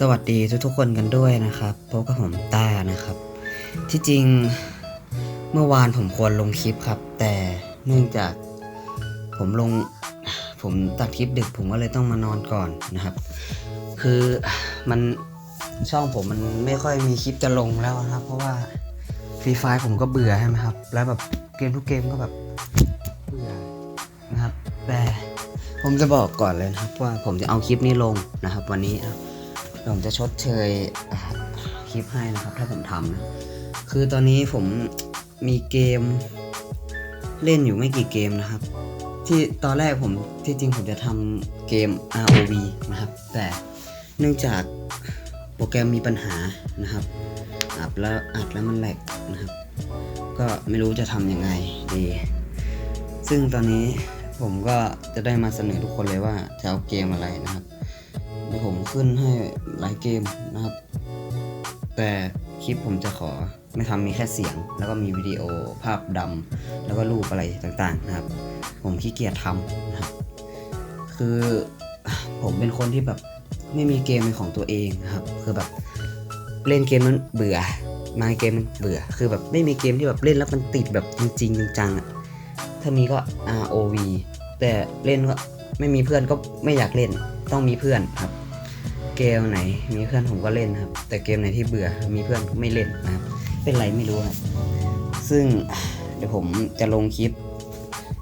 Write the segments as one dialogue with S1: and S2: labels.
S1: สวัสดีทุกๆคนกันด้วยนะครับพบกับผมต้านะครับ ที่จริงเมื่อวานผมควรลงคลิปครับ แต่เนื่องจากผมลงผมตัดคลิปดึกผมก็เลยต้องมานอนก่อนนะครับ คือมันช่องผมมันไม่ค่อยมีคลิปจะลงแล้วนะครับ เพราะว่าฟรีไฟผมก็เบื่อใช่ไหมครับ แล้วแบบเกมทุกเกมก็แบบเบื่อนะครับ แต่ผมจะบอกก่อนเลยนะครับว่าผมจะเอาคลิปนี้ลงนะครับ วันนี้นะครับ ผมจะชดเชยคลิปให้นะครับ ถ้าผมทำนะ คือตอนนี้ผมมีเกมเล่นอยู่ไม่กี่เกมนะครับ ที่ตอนแรกผมที่จริงผมจะทำเกม ROV นะครับ แต่เนื่องจากโปรแกรมมีปัญหานะครับอัดแล้วอัดแล้วมันแหลกนะครับ ก็ไม่รู้จะทำยังไงดี ซึ่งตอนนี้ผมก็จะได้มาเสนอทุกคนเลยว่าจะเอาเกมอะไรนะครับ เดี๋ยวผมขึ้นให้หลายเกมนะครับ แต่คลิปผมจะขอไม่ทำมีแค่เสียง แล้วก็มีวิดีโอภาพดำแล้วก็รูปอะไรต่างๆนะครับ ผมขี้เกียจทำนะครับ คือผมเป็นคนที่แบบไม่มีเกมเป็นของตัวเองนะครับ คือแบบเล่นเกมนั้นเบื่อ มาเกมมันเบื่อ คือแบบไม่มีเกมที่แบบเล่นแล้วมันติดแบบจริงๆจังๆอะถ้ามีก็ ROV แต่เล่นก็ ไม่มีเพื่อนก็ไม่อยากเล่น ต้องมีเพื่อนครับ เกมไหนมีเพื่อนผมก็เล่นครับ แต่เกมไหนที่เบื่อมีเพื่อนก็ไม่เล่นนะครับ เป็นไรไม่รู้ครับซึ่งเดี๋ยวผมจะลงคลิป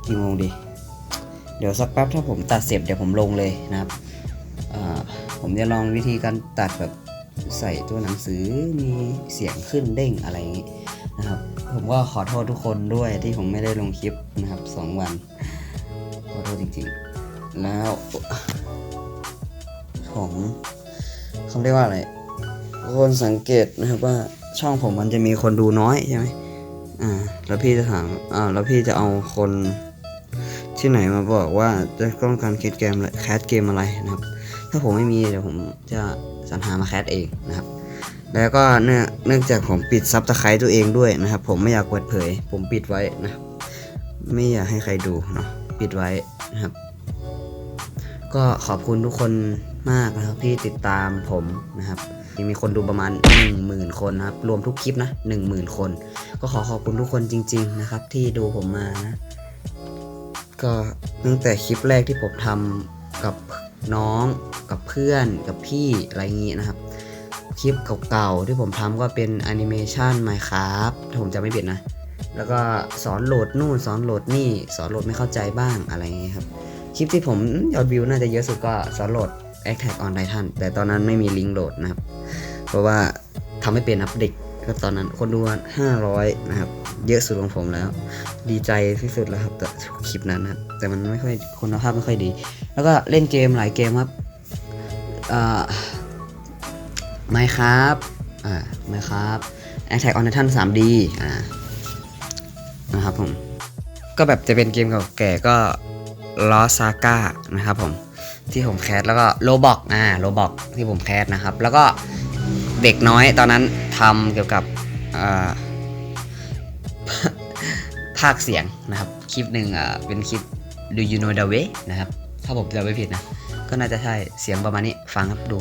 S1: กี่โมงดี เดี๋ยวสักแป๊บถ้าผมตัดเสร็จเดี๋ยวผมลงเลยนะครับผมจะลองวิธีการตัดแบบใส่ตัวหนังสือมีเสียงขึ้นเด้งอะไรอย่างงี้นะครับ ผมก็ขอโทษทุกคนด้วยที่ผมไม่ได้ลงคลิปนะครับสองวันขอโทษจริงๆ แล้วผมเขาเรียกว่าอะไร คนสังเกตนะครับว่าช่องผมมันจะมีคนดูน้อยใช่ไหมอ่า แล้วพี่จะถาม อ่า แล้วพี่จะเอาคนที่ไหนมาบอกว่าจะต้องการคิดเกมอะไรแคสเกมอะไรนะครับ ถ้าผมไม่มีเดี๋ยวผมจะสรรหามาแคสเองนะครับ แล้วก็เนื่องเนื่องจากผมปิดซับสไครต์ตัวเองด้วยนะครับ ผมไม่อยากเปิดเผย ผมปิดไว้นะ ไม่อยากให้ใครดูเนาะ ปิดไว้นะครับ ก็ขอบคุณทุกคนมากนะครับที่ติดตามผมนะครับยังมีคนดูประมาณ 1 0,000 คนนะครับ รวมทุกคลิปนะ 10,000 คน ก็ขอขอบคุณทุกคนจริง ๆ นะครับ ที่ดูผมมานะก็ตั้งแต่คลิปแรกที่ผมทำกับน้องกับเพื่อนกับพี่อะไรอย่างงี้นะครับ คลิปเก่าๆที่ผมทำก็เป็นแอนิเมชัน Minecraft ถ้าผมจำไม่ผิดนะ แล้วก็สอนโหลดนู่นสอนโหลดนี่สอนโหลดไม่เข้าใจบ้างอะไรอย่างเงี้ยครับ คลิปที่ผมยอดวิวน่าจะเยอะสุดก็สอนโหลด a t t a c k on Titan แต่ตอนนั้นไม่มีลิงก์โหลดนะครับ เพราะว่าทำไม่เป็นครับเด็กก็ตอนนั้นคนดูห้าร้อยนะครับ เยอะสุดของผมแล้ว ดีใจที่สุดแล้วครับแต่คลิปนั้นนะแต่มันไม่ค่อยคุณภาพไม่ค่อยดี แล้วก็เล่นเกมหลายเกมครับอ่าไมครับอ่าไมครับ Attack on Titan 3D อ่านะครับผม ก็แบบจะเป็นเกมเก่าแก่ก็ ลอซาก้านะครับผมที่ผมแคสแล้วก็โลบอกอ่าโลบอกที่ผมแคสนะครับ แล้วก็เด็กน้อยตอนนั้นทำเกี่ยวกับอ่าภาคเสียงนะครับ คลิปหนึ่งอ่าเป็นคลิป Do you know the way นะครับ ถ้าผมจำไม่ผิดนะ ก็น่าจะใช่เสียงประมาณนี้ฟังครับดู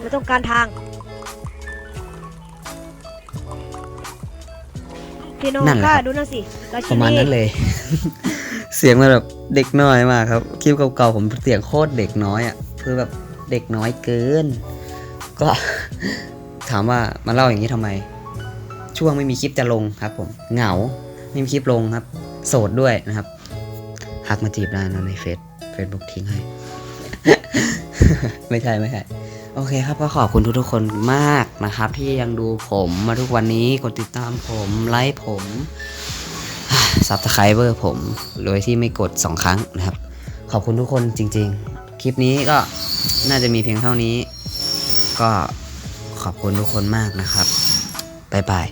S2: ไม่ต้องการทางพี่โน
S1: นั่นแหละ
S2: ก็
S1: ครับ
S2: ดูนั่นสิรา
S1: ป
S2: ชิ
S1: ระมาณ
S2: นี
S1: นั้นเลย เสียงมันแบบเด็กน้อยมากครับ คลิปเก่าๆผมเสียงโคตรเด็กน้อยอะคือแบบเด็กน้อยเกิน ก็ถามว่ามาเล่าอย่างนี้ทำไม ช่วงไม่มีคลิปจะลงครับ ผมเหงาไม่มีคลิปลงครับ โสดด้วยนะครับทักมาจีบได้นะในเฟซเฟซบุ๊กทิ้งให้ ไม่ใช่ไม่ใช่โอเคครับก็ขอบคุณทุกๆคนมากนะครับ ที่ยังดูผมมาทุกวันนี้กดติดตามผมไลค์ผม ซับสไครเบอร์ผม โดยที่ไม่กด 2 ครั้งนะครับ ขอบคุณทุกคนจริง ๆ คลิปนี้ก็น่าจะมีเพียงเท่านี้ ก็ขอบคุณทุกคนมากนะครับบ๊ายบาย